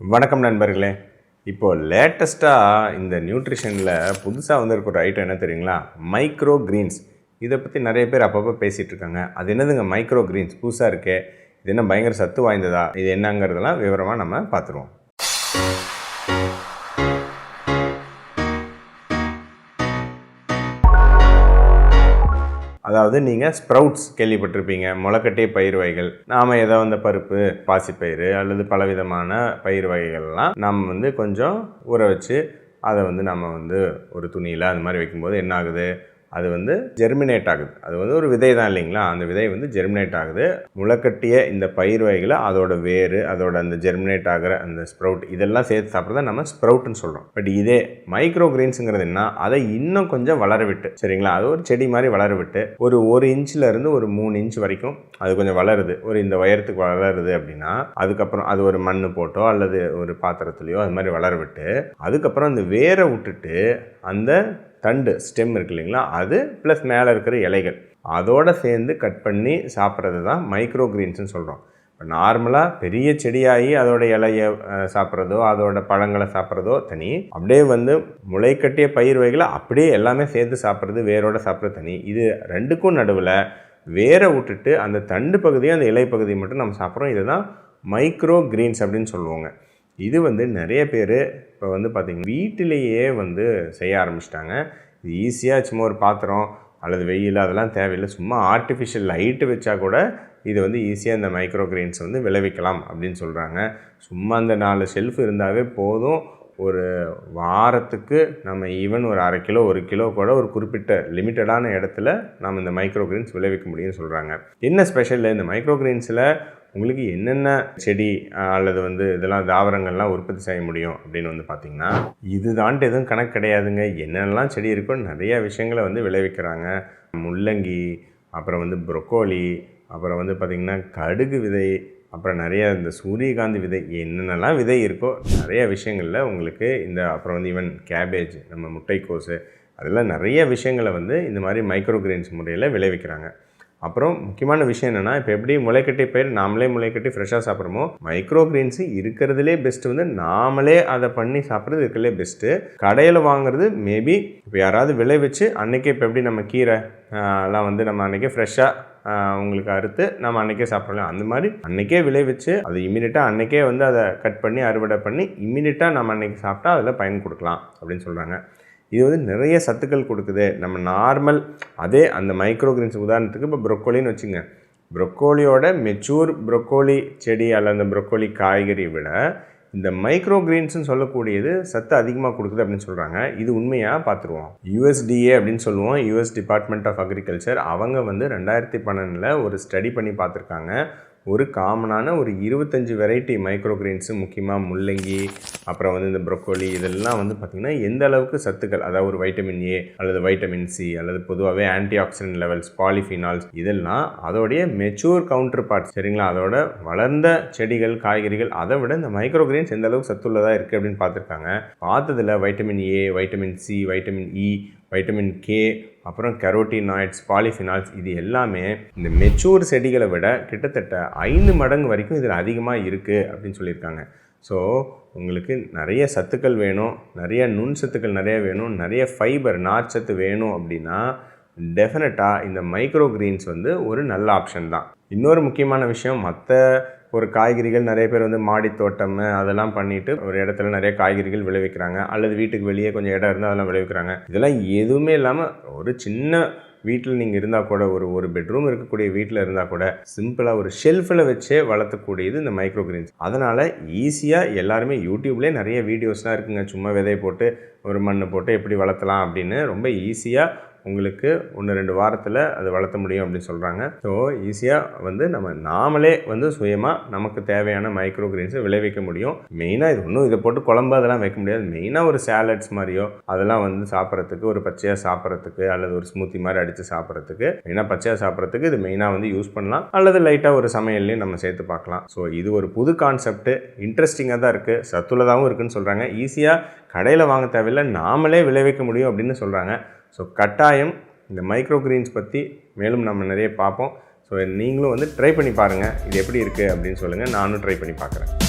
வணக்கம் நண்பர்களே. இப்போது லேட்டஸ்ட்டாக இந்த நியூட்ரிஷனில் புதுசாக வந்திருக்க ஒரு ஐட்டம் என்ன தெரியுங்களா? மைக்ரோ கிரீன்ஸ் இதை பற்றி நிறைய பேர் அப்பப்போ பேசிகிட்டு இருக்காங்க. அது என்னதுங்க மைக்ரோ கிரீன்ஸ் புதுசாக இருக்கே. இது என்ன பயங்கர சத்து வாய்ந்ததா? இது என்னங்கிறதெல்லாம் விவரமாக நம்ம பார்த்துருவோம். அதாவது நீங்கள் ஸ்ப்ரவுட்ஸ் கேள்விப்பட்டிருப்பீங்க. முளைக்கட்டிய பயிர் வகைகள். நாம் ஏதோ அந்த பருப்பு பாசிப்பயிறு அல்லது பலவிதமான பயிர் வகைகள்லாம் நம்ம வந்து கொஞ்சம் ஊற வச்சு அதை வந்து நம்ம வந்து ஒரு துணியில் அது மாதிரி வைக்கும்போது என்ன ஆகுது? அது வந்து ஜெர்மினேட் ஆகுது. அது வந்து ஒரு விதை தான் இல்லைங்களா? அந்த விதை வந்து ஜெர்மினேட் ஆகுது. முளைக்கட்டிய இந்த பயிர் வகைகளை அதோட வேர் அதோட அந்த ஜெர்மினேட் ஆகிற அந்த ஸ்ப்ரவுட் இதெல்லாம் சேர்த்து சாப்பிட்றத நம்ம ஸ்ப்ரவுட்னு சொல்கிறோம் பட் இதே மைக்ரோ கிரீன்ஸுங்கிறது என்ன? அதை இன்னும் கொஞ்சம் வளர விட்டு சரிங்களா? அது ஒரு செடி மாதிரி வளர விட்டு ஒரு ஒரு இன்ச்சில் இருந்து ஒரு மூணு இன்ச் வரைக்கும் அது கொஞ்சம் வளருது. ஒரு இந்த உயரத்துக்கு வளருது அப்படின்னா அதுக்கப்புறம் அது ஒரு மண் போட்டோ அல்லது ஒரு பாத்திரத்துலையோ அது மாதிரி வளர விட்டு அதுக்கப்புறம் அந்த வேரை விட்டுட்டு அந்த தண்டு ஸ்டெம் இருக்கு இல்லைங்களா? அது ப்ளஸ் மேலே இருக்கிற இலைகள். அதோடு சேர்ந்து கட் பண்ணி சாப்பிட்றது தான் மைக்ரோ கிரீன்ஸ்னு சொல்கிறோம் இப்போ நார்மலாக பெரிய செடியாகி அதோட இலையை சாப்பிட்றதோ அதோட பழங்களை சாப்பிட்றதோ தனி அப்படியே வந்து முளைக்கட்டிய பயிர் வகைகளை அப்படியே எல்லாமே சேர்த்து சாப்பிட்றது வேரோட சாப்பிட்றது தனி. இது ரெண்டுக்கும் நடுவில் வேரை விட்டுட்டு அந்த தண்டு பகுதியும் அந்த இலை பகுதியை மட்டும் நம்ம சாப்பிட்றோம். இதுதான் மைக்ரோ கிரீன்ஸ் அப்படின்னு சொல்லுவாங்க. இது வந்து நிறைய பேர் இப்போ வந்து பார்த்திங்கன்னா வீட்டிலேயே வந்து செய்ய ஆரம்பிச்சிட்டாங்க. இது ஈஸியாக சும்மா ஒரு பாத்திரம் அல்லது வெயில் அதெல்லாம் தேவையில்லை. சும்மா ஆர்டிஃபிஷியல் லைட்டு வச்சா கூட இது வந்து ஈஸியாக இந்த மைக்ரோ கிரெயின்ஸ் வந்து விளைவிக்கலாம் அப்படின்னு சொல்கிறாங்க சும்மா அந்த நாலு ஷெல்ஃப் இருந்தாவே போதும். ஒரு வாரத்துக்கு நம்ம ஈவன் ஒரு அரை கிலோ ஒரு கிலோ கூட ஒரு குறிப்பிட்ட லிமிட்டடான இடத்துல நம்ம இந்த மைக்ரோ கிரெயின்ஸ் விளைவிக்க முடியும்னு சொல்கிறாங்க என்ன ஸ்பெஷல் இந்த மைக்ரோ கிரெயின்ஸில் உங்களுக்கு என்னென்ன செடி அல்லது வந்து இதெல்லாம் தாவரங்கள்லாம் உற்பத்தி செய்ய முடியும் அப்படின்னு வந்து பார்த்தீங்கன்னா இதுதான்ட்டு எதுவும் கணக்கு கிடையாதுங்க. என்னென்னலாம் செடி இருக்கோ நிறைய விஷயங்களை வந்து விளைவிக்கிறாங்க. முள்ளங்கி அப்புறம் வந்து ப்ரொக்கோலி அப்புறம் வந்து பார்த்திங்கன்னா கடுகு விதை அப்புறம் நிறைய இந்த சூரியகாந்தி விதை என்னென்னலாம் விதை இருக்கோ நிறைய விஷயங்களில் உங்களுக்கு இந்த அப்புறம் வந்து ஈவன் கேபேஜ் நம்ம முட்டைக்கோஸு அதெல்லாம் நிறைய விஷயங்களை வந்து இந்த மாதிரி மைக்ரோ கிரெயின்ஸ் முறையில் விளைவிக்கிறாங்க. அப்புறம் முக்கியமான விஷயம் என்னென்னா இப்போ எப்படி முளைக்கட்டி பயிர் நாமளே முளைக்கட்டி ஃப்ரெஷ்ஷாக சாப்பிட்றோமோ மைக்ரோ கிரீன்ஸு இருக்கிறதுலே பெஸ்ட்டு வந்து நாமளே அதை பண்ணி சாப்பிட்றது இருக்கிறதுலே பெஸ்ட்டு கடையில் வாங்குறது மேபி இப்போ யாராவது விளைவிச்சு அன்றைக்கே இப்போ எப்படி நம்ம கீரை எல்லாம் வந்து நம்ம அன்றைக்கே ஃப்ரெஷ்ஷாக உங்களுக்கு அறுத்து நம்ம அன்றைக்கே சாப்பிடலாம். அந்த மாதிரி அன்றைக்கே விளைவிச்சு அது இமீடியட்டாக அன்றைக்கே வந்து அதை கட் பண்ணி அறுவடை பண்ணி இமீடியட்டாக நம்ம அன்றைக்கி சாப்பிட்டா அதில் பயன் கொடுக்கலாம் அப்படின்னு சொல்கிறாங்க இது வந்து நிறைய சத்துக்கள் கொடுக்குது. நம்ம நார்மல் அதே அந்த மைக்ரோ கிரீன்ஸ் உதாரணத்துக்கு இப்போ ப்ரொக்கோலின்னு வச்சுங்க. ப்ரொக்கோலியோட மெச்சூர் ப்ரொக்கோலி செடி அல்லது அந்த ப்ரொக்கோலி காய்கறி விட இந்த மைக்ரோ கிரீன்ஸ்னு சொல்லக்கூடியது சத்து அதிகமாக கொடுக்குது அப்படின்னு சொல்கிறாங்க இது உண்மையாக பார்த்துருவோம். யூஎஸ்டிஏ அப்படின்னு சொல்லுவோம். யூஎஸ் டிபார்ட்மெண்ட் ஆஃப் அக்ரிகல்ச்சர் அவங்க வந்து ரெண்டாயிரத்தி பன்னெண்டில் ஒரு ஸ்டடி பண்ணி பார்த்துருக்காங்க. ஒரு காமனான ஒரு இருபத்தஞ்சு வெரைட்டி மைக்ரோ முக்கியமாக முள்ளங்கி அப்புறம் வந்து இந்த ப்ரொக்கோலி இதெல்லாம் வந்து பார்த்திங்கன்னா எந்த அளவுக்கு சத்துக்கள் அதாவது ஒரு வைட்டமின் ஏ அல்லது வைட்டமின் சி அல்லது பொதுவாகவே ஆன்டி ஆக்சிடென்ட் லெவல்ஸ் பாலிஃபினால்ஸ் இதெல்லாம் அதோடைய மெச்சூர் கவுண்டர் பார்ட் சரிங்களா? அதோட வளர்ந்த செடிகள் காய்கறிகள் அதை விட இந்த மைக்ரோ கிரெயின்ஸ் எந்த அளவுக்கு சத்துள்ளதாக இருக்குது அப்படின்னு பார்த்துருக்காங்க. பார்த்ததில் vitamin A vitamin C vitamin E e vitamin K அப்புறம் கெரோட்டினாய்ட்ஸ் பாலிஃபினால்ஸ் இது எல்லாமே இந்த மெச்சூர் செடிகளை விட கிட்டத்தட்ட ஐந்து மடங்கு வரைக்கும் இதில் அதிகமாக இருக்குது அப்படின்னு சொல்லியிருக்காங்க. ஸோ உங்களுக்கு நிறைய சத்துக்கள் வேணும் நிறைய நுண் சத்துக்கள் நிறைய வேணும் நிறைய ஃபைபர் நார்ச்சத்து வேணும் அப்படின்னா டெஃபினட்டாக இந்த மைக்ரோ கிரீன்ஸ் வந்து ஒரு நல்ல ஆப்ஷன் தான். இன்னொரு முக்கியமான விஷயம் மற்ற ஒரு காய்கறிகள் நிறைய பேர் வந்து மாடி தோட்டம் அதெல்லாம் பண்ணிட்டு ஒரு இடத்துல நிறைய காய்கறிகள் விளைவிக்கிறாங்க. அல்லது வீட்டுக்கு வெளியே கொஞ்சம் இடம் இருந்தால் அதெல்லாம் விளைவிக்கிறாங்க. இதெல்லாம் எதுவுமே இல்லாமல் ஒரு சின்ன வீட்டில் நீங்கள் இருந்தால் கூட ஒரு ஒரு பெட்ரூம் இருக்கக்கூடிய வீட்டில் இருந்தால் கூட சிம்பிளாக ஒரு ஷெல்ஃபில் வச்சே வளர்த்தக்கூடியது இந்த மைக்ரோ கிரீன்ஸ் அதனால் ஈஸியாக எல்லாருமே யூடியூப்லேயே நிறைய வீடியோஸ்லாம் இருக்குங்க. சும்மா விதையை போட்டு ஒரு மண் போட்டு எப்படி வளர்த்தலாம் அப்படின்னு ரொம்ப ஈஸியாக உங்களுக்கு ஒன்று ரெண்டு வாரத்தில் அது வளர்த்த முடியும் அப்படின்னு சொல்கிறாங்க ஸோ ஈஸியாக வந்து நம்ம நாமளே வந்து சுயமாக நமக்கு தேவையான மைக்ரோ கிரீன்ஸை விளைவிக்க முடியும். மெயினாக இது ஒன்றும் இதை போட்டு குழம்பு அதெல்லாம் வைக்க முடியாது. மெயினாக ஒரு சேலட்ஸ் மாதிரியோ அதெல்லாம் வந்து சாப்பிட்றதுக்கு ஒரு பச்சையாக சாப்பிட்றதுக்கு அல்லது ஒரு ஸ்மூத்தி மாதிரி அடித்து சாப்பிட்றதுக்கு மெயினாக பச்சையாக சாப்பிட்றதுக்கு இது மெயினாக வந்து யூஸ் பண்ணலாம். அல்லது லைட்டாக ஒரு சமையல்லையும் நம்ம சேர்த்து பார்க்கலாம். ஸோ இது ஒரு புது கான்செப்ட் இன்ட்ரெஸ்டிங்காக தான் இருக்குது சத்துள்ளதாகவும் இருக்குதுன்னு சொல்கிறாங்க ஈஸியாக கடையில் வாங்க தேவையில்லை. நாமளே விளைவிக்க முடியும் அப்படின்னு சொல்கிறாங்க ஸோ கட்டாயம் இந்த மைக்ரோ கிரீன்ஸ் பற்றி மேலும் நம்ம நிறைய பார்ப்போம். ஸோ நீங்களும் வந்து ட்ரை பண்ணி பாருங்கள் இது எப்படி இருக்குது அப்படின்னு சொல்லுங்கள் நானும் ட்ரை பண்ணி பார்க்குறேன்.